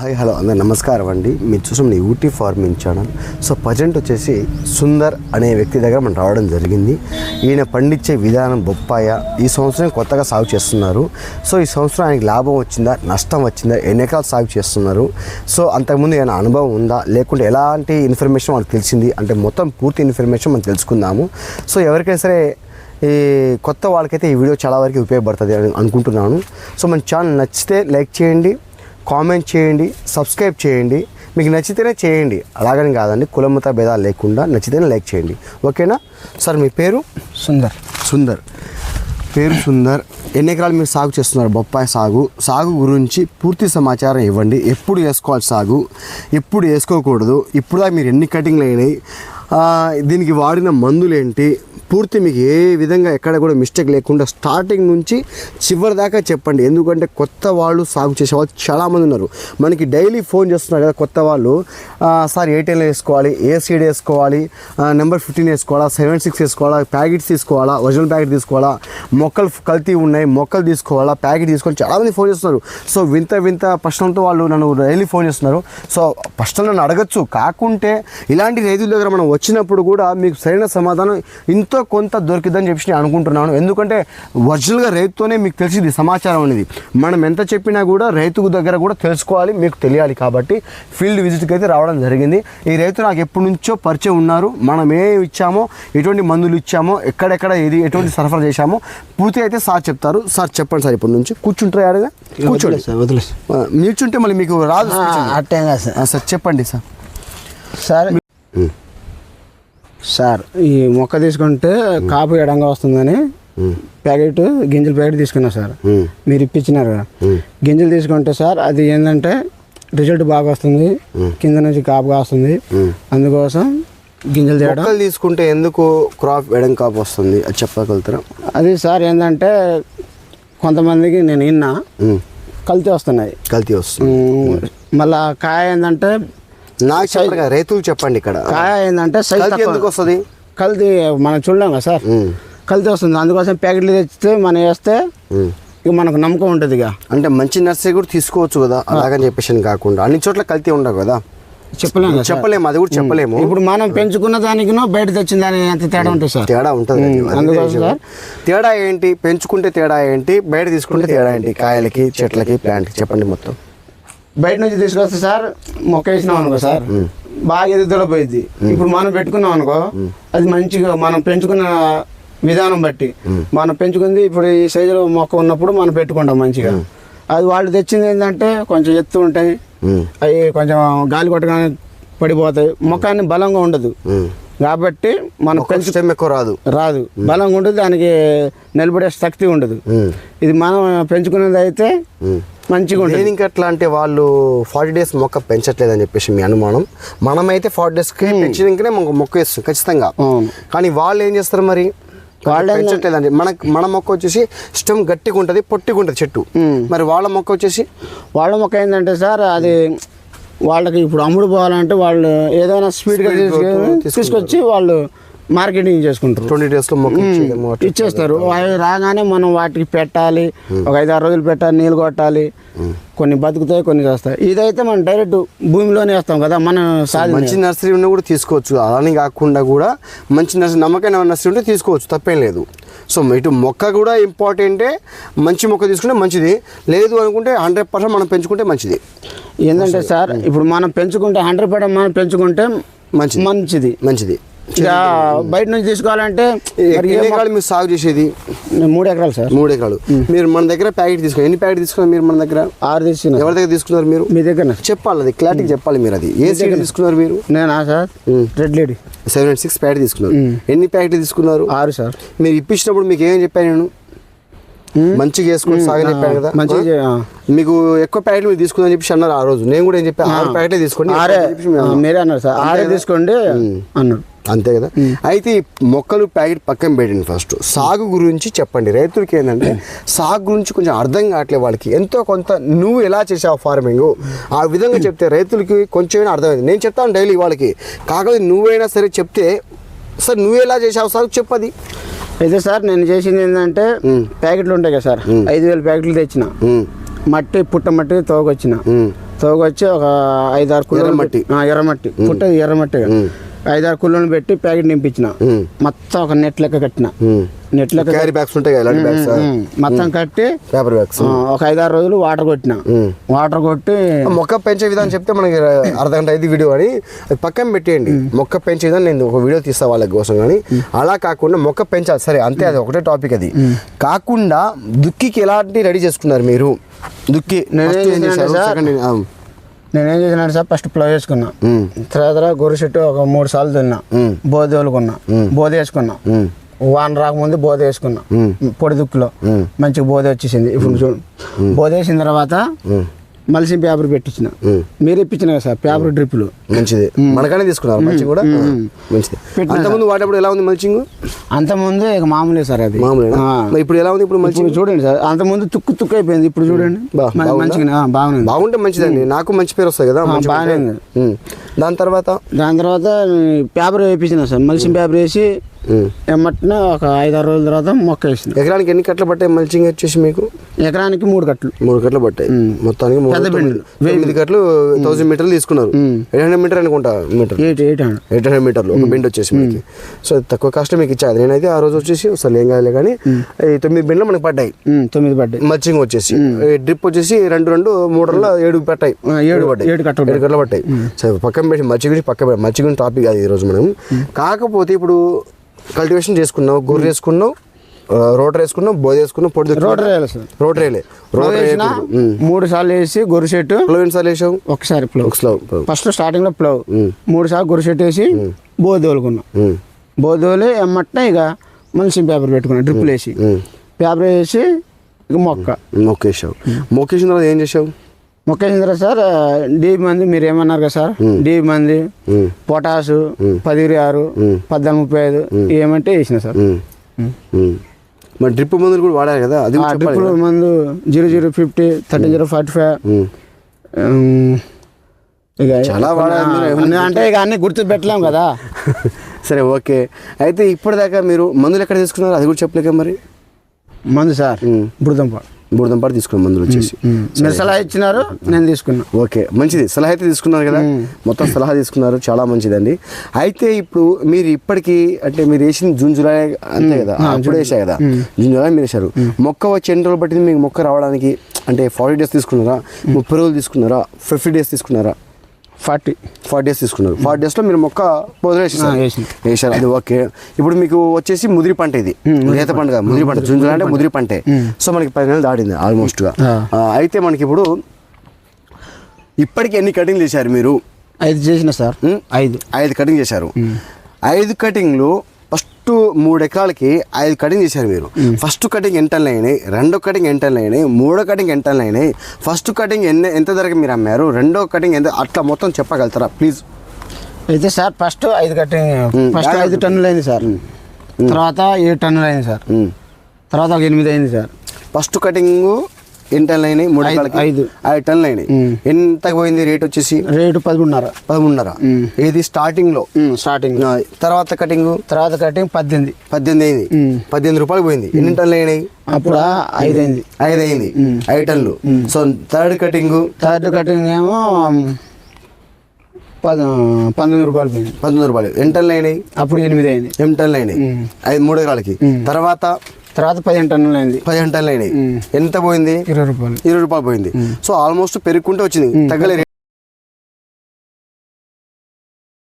Hi hello అందరు నమస్కారం అండి. మీరు చూసిన UT farming channel. So present వచ్చేసి సుందర్ అనే వ్యక్తి దగ్గర మనం రావడం జరిగింది. ఈయన పండించే విధానం బొప్పాయ ఈ సంవత్సరం కొత్తగా సాగు చేస్తున్నారు. సో ఈ సంవత్సరం ఆయనకి లాభం వచ్చిందా నష్టం వచ్చిందా ఎన్ని ఎకరాలు సాగు చేస్తున్నారు? సో అంతకుముందు ఏమైనా అనుభవం ఉందా? లేకుంటే ఎలాంటి ఇన్ఫర్మేషన్ వాళ్ళకి తెలిసింది? అంటే మొత్తం పూర్తి ఇన్ఫర్మేషన్ మనం తెలుసుకుందాము. సో ఎవరికైనా సరే ఈ కొత్త వాళ్ళకైతే ఈ వీడియో చాలా వరకు ఉపయోగపడుతుంది అని అనుకుంటున్నాను. సో మన ఛానల్ నచ్చితే లైక్ చేయండి. కామెంట్ చేయండి సబ్స్క్రైబ్ చేయండి. మీకు నచ్చితేనే చేయండి. అలాగని కాదండి కులమత భేదాలు లేకుండా నచ్చితేనే లైక్ చేయండి. ఓకేనా? సార్ మీ పేరు? సుందర్. సుందర్. పేరు సుందర్. ఎన్ని ఎకరాలు మీరు సాగు చేస్తున్నారు? బొప్పాయి సాగు. సాగు గురించి పూర్తి సమాచారం ఇవ్వండి. ఎప్పుడు వేసుకోవాలి సాగు? ఎప్పుడు వేసుకోకూడదు? ఇప్పుడు మీరు ఎన్ని కటింగ్లు అయినాయి? దీనికి వాడిన మందులు ఏంటి? పూర్తి మీకు ఏ విధంగా ఎక్కడ కూడా మిస్టేక్ లేకుండా స్టార్టింగ్ నుంచి చివరి దాకా చెప్పండి. ఎందుకంటే కొత్త వాళ్ళు సాగు చేసే వాళ్ళు చాలామంది ఉన్నారు. మనకి డైలీ ఫోన్ చేస్తున్నారు కదా కొత్త వాళ్ళు. సార్ ఎయిర్టెల్ వేసుకోవాలి ఏ సీడ్ వేసుకోవాలి నెంబర్ ఫిఫ్టీన్ వేసుకోవాలా సెవెన్ సిక్స్ వేసుకోవాలా ప్యాకెట్స్ తీసుకోవాలా ఒరిజినల్ ప్యాకెట్ తీసుకోవాలా మొక్కలు కల్తీ ఉన్నాయి మొక్కలు తీసుకోవాలా ప్యాకెట్ తీసుకోవాలి చాలామంది ఫోన్ చేస్తున్నారు. సో వింత వింత ప్రశ్నలతో వాళ్ళు నన్ను డైలీ ఫోన్ చేస్తున్నారు. సో ప్రశ్నలు నన్ను అడగచ్చు. కాకుంటే ఇలాంటి రైతుల దగ్గర మనం వచ్చినప్పుడు కూడా మీకు సరైన సమాధానం ఇంత కొంత దొరికిద్దని చెప్పి నేను అనుకుంటున్నాను. ఎందుకంటే ఒరిజినల్గా రైతుతోనే మీకు తెలిసింది సమాచారం అనేది. మనం ఎంత చెప్పినా కూడా రైతు దగ్గర కూడా తెలుసుకోవాలి మీకు తెలియాలి కాబట్టి ఫీల్డ్ విజిట్కి అయితే రావడం జరిగింది. ఈ రైతు నాకు ఎప్పటి నుంచో పరిచయం ఉన్నారు. మనం ఏ ఇచ్చామో ఎటువంటి మందులు ఇచ్చామో ఎక్కడెక్కడ ఏది ఎటువంటి సరఫరా చేశామో పూర్తి అయితే సార్ చెప్తారు. సార్ చెప్పండి సార్ ఇప్పటి నుంచి? కూర్చుంటారు ఆడగా కూర్చోండి. సార్ వదిలేసి నిల్చుంటే మళ్ళీ మీకు రాదు speech అనేది. అట్టేం కాదు సార్. సార్ చెప్పండి సార్. సార్ సార్ ఈ మొక్క తీసుకుంటే కాపు ఎడంగా వస్తుందని ప్యాకెట్ గింజల ప్యాకెట్ తీసుకున్నా సార్. మీరు ఇప్పించినారు గింజలు తీసుకుంటే సార్ అది ఏంటంటే రిజల్ట్ బాగా వస్తుంది కింద నుంచి కాపుగా వస్తుంది. అందుకోసం గింజలు తీయడం. మొక్కలు తీసుకుంటే ఎందుకు క్రాప్ ఎడం కాపు వస్తుంది? అది చెప్పగలుగుతారా? అది సార్ ఏంటంటే కొంతమందికి నేను విన్నా కల్తీ వస్తున్నాయి. కల్తీ వస్తుంది. మళ్ళా కాయ ఏంటంటే నాకు చెప్పండి. రైతులు చెప్పండి ఇక్కడ. కాయ ఏంటంటే సైజ్ ఎందుకు వస్తుంది? కల్తీ మనం చూడలేం కదా సార్. కల్తీ వస్తుంది. అందుకోసం ప్యాకెట్లు తెచ్చితే మనం వేస్తే. ఇక మనకు నమ్మకం ఉంటుంది ఇక. అంటే మంచి నర్సరీ కూడా తీసుకోవచ్చు కదా అలాగని చెప్పేసి కాకుండా. అన్ని చోట్ల కల్తీ ఉండవు కదా. చెప్పలేము. చెప్పలేము అది కూడా చెప్పలేము. ఇప్పుడు మనం పెంచుకున్న దానికి బయట తెచ్చిన దానికి ఎంత తేడా ఉంటుంది సార్. తేడా ఉంటుంది. తేడా ఏంటి? పెంచుకుంటే తేడా ఏంటి? బయట తీసుకుంటే తేడా ఏంటి? కాయలకి చెట్లకి ప్లాంట్కి. చెప్పండి మొత్తం. బయట నుంచి తీసుకొస్తే సార్ మొక్క వేసినాం అనుకో సార్. బాగా ఎదుగుదల పోయింది. ఇప్పుడు మనం పెట్టుకున్నాం అనుకో అది మంచిగా మనం పెంచుకున్న విధానం బట్టి. మనం పెంచుకుంది ఇప్పుడు ఈ సైజులో మొక్క ఉన్నప్పుడు మనం పెట్టుకుంటాం మంచిగా. అది వాళ్ళు తెచ్చింది ఏంటంటే కొంచెం ఎత్తు ఉంటాయి. అవి కొంచెం గాలి కొట్టగానే పడిపోతాయి. మొక్కాన్ని బలంగా ఉండదు. కాబట్టి మనం స్టెమ్ ఎక్కువ రాదు. రాదు. బలంగా ఉండదు దానికి నిలబడే శక్తి ఉండదు. ఇది మనం పెంచుకునేది అయితే. మంచిగా ఉంటుంది. దేనికి అట్లా అంటే వాళ్ళు ఫార్టీ డేస్ మొక్క పెంచట్లేదు అని చెప్పేసి మీ అనుమానం. మనమైతే ఫార్టీ డేస్కి పెంచినాకనే మొక్క మొక్క వేస్తాం ఖచ్చితంగా. కానీ వాళ్ళు ఏం చేస్తారు మరి? వాళ్ళు ఏం పెంచట్లేదు అంటే మన మన మొక్క వచ్చేసి స్టెమ్ గట్టిగా ఉంటుంది పొట్టిగా ఉంటుంది చెట్టు. మరి వాళ్ళ మొక్క వచ్చేసి? వాళ్ళ మొక్క ఏంటంటే సార్ అది వాళ్ళకి ఇప్పుడు అమ్ముడు పోవాలంటే వాళ్ళు ఏదైనా స్పీడ్గా తీసుకొచ్చి వాళ్ళు మార్కెటింగ్ చేసుకుంటారు. ట్వంటీ డేస్లో. ఇచ్చేస్తారు. అవి రాగానే మనం వాటికి పెట్టాలి. ఒక ఐదు ఆరు రోజులు పెట్టాలి నీళ్ళు కొట్టాలి. కొన్ని బతుకుతాయి కొన్ని చేస్తాయి. ఇదైతే మనం డైరెక్ట్ భూమిలోనే వేస్తాం కదా మనం మంచి నర్సరీ ఉన్నా కూడా తీసుకోవచ్చు. అలానే కాకుండా కూడా మంచి నర్సరీ నమ్మకమైన నర్సరీ ఉంటే తీసుకోవచ్చు తప్పేం లేదు. సో ఇటు మొక్క కూడా ఇంపార్టెంటే మంచి మొక్క తీసుకుంటే మంచిది. లేదు అనుకుంటే హండ్రెడ్ పర్సెంట్ మనం పెంచుకుంటే మంచిది. ఏంటంటే సార్ ఇప్పుడు మనం పెంచుకుంటే హండ్రెడ్ పర్సెంట్ మనం పెంచుకుంటే మంచిది. మంచిది. మంచిది. ఇక బయట నుంచి తీసుకోవాలంటే మరి సాగు చేసేది? మూడు ఎకరాలు సార్. మూడు ఎకరాలు. మీరు మన దగ్గర ప్యాకెట్ తీసుకున్నారు. ఎన్ని ప్యాకెట్ తీసుకున్నారు మీరు మన దగ్గర? ఆరు తీసుకున్నా. ఎవరి దగ్గర తీసుకున్నారు మీరు? మీ దగ్గర చెప్పాలి అది క్లారిటీ చెప్పాలి మీరు అది. ఏ సీడ్ తీసుకున్నారు మీరు? నేనా sir. Red lady. Seven six packet తీసుకున్నారు. ఎన్ని ప్యాకెట్లు తీసుకున్నారు? ఆరు సార్. మీరు ఇప్పించినప్పుడు మీకు ఏం చెప్పాను నేను? మంచిగా వేసుకొని సాగని చెప్పాను కదా. మంచిగా. మీకు ఎక్కువ ప్యాకెట్ మీరు తీసుకుందని చెప్పి అన్నారు ఆ రోజు. నేను కూడా ఏం చెప్పాను ఆరు ప్యాకెట్లే తీసుకోండి ఆరే. మీరే అన్నారు సార్. ఆరే తీసుకోండి అన్నారు అంతే కదా? అయితే మొక్కలు ప్యాకెట్ పక్కన పెట్టండి ఫస్ట్. సాగు గురించి చెప్పండి. రైతులకి ఏంటంటే సాగు గురించి కొంచెం అర్థం కావట్లేదు వాళ్ళకి. ఎంతో కొంత నువ్వు ఎలా చేసావు ఫార్మింగ్? ఆ విధంగా చెప్తే రైతులకి కొంచెమైనా అర్థమైంది. నేను చెప్తాను డైలీ వాళ్ళకి. కాకపోతే నువ్వైనా సరే చెప్తే సార్ నువ్వు ఎలా చేసావు సార్? చెప్పది అయితే సార్ నేను చేసింది ఏంటంటే ప్యాకెట్లు ఉంటాయి కదా సార్ ఐదు వేల ప్యాకెట్లు తెచ్చిన. మట్టి పుట్ట మట్టి తోకొచ్చిన. ఉమ్, తోగొచ్చి ఒక ఐదారు కుళ్ళు ఎర్రమట్టి. ఎర్రమట్టి. పుట్ట ఎర్రమట్టి. ఐదారు కుళ్ళను పెట్టి ప్యాకెట్ నింపించిన. మొత్తం ఒక నెట్ లెక్క కట్టిన. నెట్ లెక్క క్యారీ బ్యాగ్స్ ఉంటాయి బ్యాగ్స్ మొత్తం కట్టి పేపర్ బ్యాగ్స్. ఒక ఐదారు రోజులు వాటర్ కొట్టిన. వాటర్ కొట్టి మొక్క పెంచే విధానం చెప్తే మనకి అర్ధ గంట ఐదు వీడియో అని. అది పక్కన పెట్టేయండి. మొక్క పెంచే విధానం నేను ఒక వీడియో తీస్తా వాళ్ళ కోసం కానీ. అలా కాకుండా మొక్క పెంచాలి. సరే అంతే అది ఒకటే టాపిక్ అది. కాకుండా దుక్కికి ఎలాంటి రెడీ చేసుకున్నారు మీరు? దుక్కి నేనేం చేసినాను సార్ ఫస్ట్ ప్లవ్ వేసుకున్నా తర్వాత గొర్రె చెట్టు ఒక మూడు సార్లు ఉమ్, బోధ వదులుకున్నా బోధ వేసుకున్నా. వాన రాకముందు బోధ వేసుకున్నా. పొడి దుక్కులో. మంచిగా బోధ వచ్చేసింది. ఇప్పుడు చూడు. బోధ వేసిన తర్వాత ఉమ్, మలిసి పేపర్ పెట్టించిన. మీరు ఇప్పించిన కదా సార్ పేపర్ డ్రిప్లు? మంచిది. మనకనే తీసుకున్నారు మంచి కూడా? మంచిది. అంతకుముందు వాడేప్పుడు ఎలా ఉంది మల్చింగ్ అంతకుముందు ఇక మామూలే సార్ అది. మామూలుగా ఇప్పుడు ఎలా ఉంది ఇప్పుడు మల్చింగ్ ఇప్పుడు చూడండి సార్ అంతకుముందు తుక్కు తుక్కు అయిపోయింది ఇప్పుడు చూడండి? మంచిగా బాగుంది? బాగుంటే మంచిదండి నాకు మంచి పేరు వస్తుంది కదా బాగానే. దాని తర్వాత? దాని తర్వాత పేపర్ వేయించిన సార్. మలిసిన పేపర్ వేసి. ఎమ్మటిన ఒక ఐదారు రోజుల తర్వాత మొక్క వేసిన ఎకరానికి ఎన్ని కట్టలు పట్టాయి మల్చింగ్ వచ్చేసి మీకు? ఎకరానికి మూడు కట్టలు. మూడు కట్టలు పట్టాయి. మొత్తానికి మూడు. తొమ్మిది కట్టలు థౌసండ్ మీటర్లు తీసుకున్నారు. ఎయిట్ హండ్రెడ్ మీటర్ అనుకుంటా metre. Eight eight hundred. Eight hundred మీటర్లు ఒక బెండ్ వచ్చేసి మనకి. సో తక్కువ కాస్ట్ మీకు ఇచ్చాది నేనైతే ఆ రోజు వచ్చేసి అసలు ఏం కాదులే కానీ తొమ్మిది బెండ్లు మనకి పడ్డాయి. తొమ్మిది పడ్డాయి. మల్చింగ్ వచ్చేసి. డ్రిప్ వచ్చేసి రెండు రెండు మూడల్లో ఏడు పట్టాయి ఏడు- పడ్డాయి. ఏడు కట్టలు ఏడు కట్టలు పట్టాయి సరే పక్కన పెట్టి మచ్చి గురించి పక్క పెట్టి మచ్చి గురించి టాపిక్ అది ఈరోజు మనం. కాకపోతే ఇప్పుడు కల్టివేషన్ చేసుకున్నావు గొర్రె వేసుకున్నావు రోటర్ వేసుకున్నావు బోధ వేసుకున్నావు పొడి రోటర్ వేయాలి సార్. రోటరేలే ప్లవ్ రోటర్ వేసిన మూడు సార్లు వేసి గొర్రె చెట్టు. ప్లవ్ ఎన్నిసార్లు వేసావు? ఒకసారి ప్లవ్. ఫస్ట్ స్టార్టింగ్లో ప్లవ్. మూడు సార్లు గొర్రె చెట్టు వేసి బోధ తోలుకున్నాం. బోధ తోలి ఎమ్మట్నే ఇక మనిషి పేపర్ పెట్టుకున్నాం డ్రిప్పులు వేసి. పేపర్ వేసి ఇక మొక్క. మొక్కేసావు. మొక్కేసిన తర్వాత ఏం చేసావు? తర్వాత సార్ డీబీ మంది మీరు ఏమన్నారు కదా సార్? డీబీ మంది పొటాసు పదిహేను ఆరు పద్నాలుగు ముప్పై ఐదు ఏమంటే వేసిన సార్. మరి డ్రిప్ మందులు కూడా వాడారు కదా? అది కదా. మందు zero zero fifty thirty zero forty five. ఇక చాలా వాడారు అంటే ఇక అన్ని గుర్తు పెట్టలేం కదా. సరే ఓకే. అయితే ఇప్పటిదాకా మీరు మందులు ఎక్కడ తీసుకున్నారు? అది కూడా చెప్పలేక మరి? మందు సార్ ఉమ్. బుడదంపాడు బూడిదంపాటు తీసుకున్న మందులు వచ్చేసి. మీరు సలహా ఇచ్చినారు నేను తీసుకున్నా. ఓకే మంచిది. సలహా అయితే తీసుకున్నారు కదా? మొత్తం సలహా తీసుకున్నారు చాలా మంచిదండి. అయితే ఇప్పుడు మీరు ఇప్పటికీ అంటే మీరు వేసిన జూన్ జూలై అంతే కదా? అప్పుడు వేసారు కదా? జూన్ జూలై మీరు వేశారు. మొక్క వచ్చి ఎన్ని రోజులు పట్టింది? మీకు మొక్క రావడానికి అంటే ఫార్టీ డేస్ తీసుకున్నారా? ముప్పై రోజులు తీసుకున్నారా? ఫిఫ్టీ డేస్ తీసుకున్నారా? ఫార్టీ ఫార్టీ డేస్ తీసుకున్నారు. ఫార్టీ డేస్లో మీరు మొక్క వదిలేసారు. వేసారు అది ఓకే. ఇప్పుడు మీకు వచ్చేసి ముదిరి పంట ఇది. లేత పంట. కాదు, ముదిరి పంట. జూన్ అంటే ముదిరి పంటే. సో మనకి పది నెలలు దాటింది ఆల్మోస్ట్గా. అయితే మనకి ఇప్పుడు ఇప్పటికి ఎన్ని కటింగ్లు చేశారు మీరు? ఐదు చేసిన సార్. ఐదు. ఐదు కటింగ్ చేశారు. ఐదు కటింగ్లు ఫస్ట్ మూడు ఎకరాలకి ఐదు కటింగ్ చేశారు మీరు. ఫస్ట్ కటింగ్ ఎంత అయినాయి రెండో కటింగ్ ఎంత అయినాయి మూడో కటింగ్ ఎంత అయినాయి. ఫస్ట్ కటింగ్ ఎన్ని ఎంత ధరకు మీరు అమ్మారు? రెండో కటింగ్ ఎంత? అట్లా మొత్తం చెప్పగలుగుతారా? ప్లీజ్ అయితే సార్ ఫస్ట్ ఐదు కట్టింగ్ ఫస్ట్ ఐదు టన్నులు అయింది సార్. తర్వాత ఏడు టన్నులు అయింది సార్. తర్వాత ఒక ఎనిమిది అయింది సార్. ఫస్ట్ కటింగ్ ఎన్ని టన్నులు అయినాయి? మూడు ఐదు- ఐదు. ఐదు టన్నులు అయినాయి. ఎంత పోయింది రేట్ వచ్చేసి? రేటు పదకొండున్నర. పదమూడున్నర ఇది స్టార్టింగ్లో స్టార్టింగ్ తర్వాత కటింగ్? తర్వాత కటింగ్ పద్దెనిమిది. పద్దెనిమిది అయింది. పద్దెనిమిది రూపాయలు పోయింది. ఎన్ని టన్నులు అయినాయి? అప్పుడు ఐదు అయింది. ఐదు అయింది ఐదు టన్నులు. So third cutting? Third cutting ఏమో పంతొమ్మిది రూపాయలు పోయింది. పంతొమ్మిది రూపాయలు. ఎన్ని టన్నులు అయినాయి? అప్పుడు ఎనిమిది అయింది. ఎనిమిది టన్నులు అయినాయి. ఐదు మూడు ఎకరాలకి. తర్వాత తర్వాత పదిహేను టన్నులు అయింది. పదిహేను టన్నులు అయినాయి ఎంత పోయింది? ఇరవై రూపాయలు. ఇరవై రూపాయలు పోయింది. సో ఆల్మోస్ట్ పెరుగుకుంటే వచ్చింది. తగ్గలే